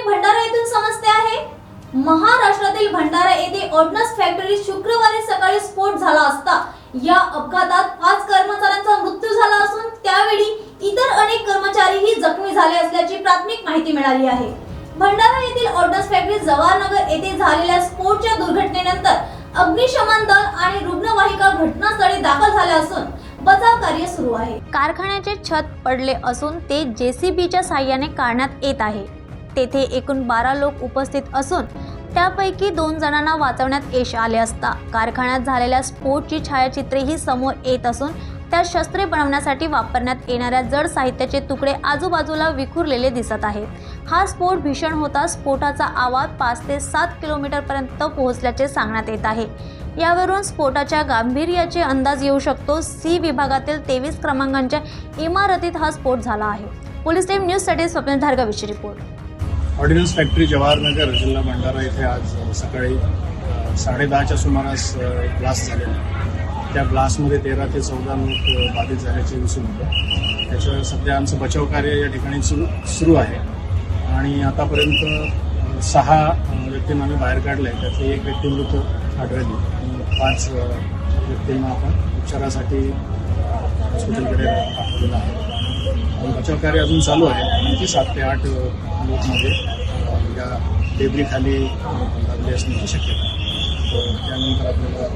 हे भंडारा येथून समस्या आहे. महाराष्ट्रातील भंडारा येथे ऑर्डनन्स फॅक्टरी शुक्रवारी सकाळी स्फोट झाला असता. या अपघातात पाच कर्मचाऱ्यांचा मृत्यू झाला असून त्यावेळी इतर अनेक कर्मचारीही जखमी झाले असल्याची प्राथमिक माहिती मिळाली आहे. भंडारा येथील ऑर्डनन्स फॅक्टरी जवाहरनगर येथे झालेल्या स्फोटच्या दुर्घटनेनंतर अग्निशमन दल आणि रुग्णवाहिका घटनास्थळी दाखल झाल्या असून बचाव कार्य सुरू आहे. कारखान्याचे छत पडले असून ते जेसीबीच्या साह्याने काढण्यात येत आहे. तेथे एकूण बारा लोक उपस्थित असून त्यापैकी दोन जणांना वाचवण्यात यश आले असता. कारखान्यात झालेल्या स्फोटची छायाचित्रेही समोर येत असून त्या शस्त्रे बनवण्यासाठी वापरण्यात येणाऱ्या जड साहित्याचे तुकडे आजूबाजूला विखुरलेले दिसत आहेत. हा स्फोट भीषण होता. स्फोटाचा आवाज पाच ते सात किलोमीटरपर्यंत पोहोचल्याचे सांगण्यात येत आहे. यावरून स्फोटाच्या गांभीर्याचे अंदाज येऊ शकतो. सी विभागातील तेवीस क्रमांकांच्या इमारतीत हा स्फोट झाला आहे. पोलीस टीम न्यूजसाठी स्वप्न धारगाविषयी रिपोर्ट. ऑर्डिनन्स फॅक्टरी जवाहरनगर जिल्हा भंडारा येथे आज सकाळी साडेदहाच्या सुमारास ब्लास्ट झालेला त्या ब्लास्टमध्ये तेरा ते चौदा लोक बाधित झाल्याचे दिसून होतं त्याच्यावर सध्या आमचं बचाव कार्य या ठिकाणी सुरू सुरू आहे. आणि आतापर्यंत सहा व्यक्तींना आम्ही बाहेर काढले. आहे त्यातली एक व्यक्ती मृत आढळली. पाच व्यक्तींना आपण उपचारासाठी हॉस्पिटलकडे पाठवलेलं आहे. कार्य अजून चालू आहे. आणखी सात ते आठ लोकमध्ये या डेब्रीखाली खाली लागले असण्याची शक्यता. आहे तर त्यानंतर आपल्याला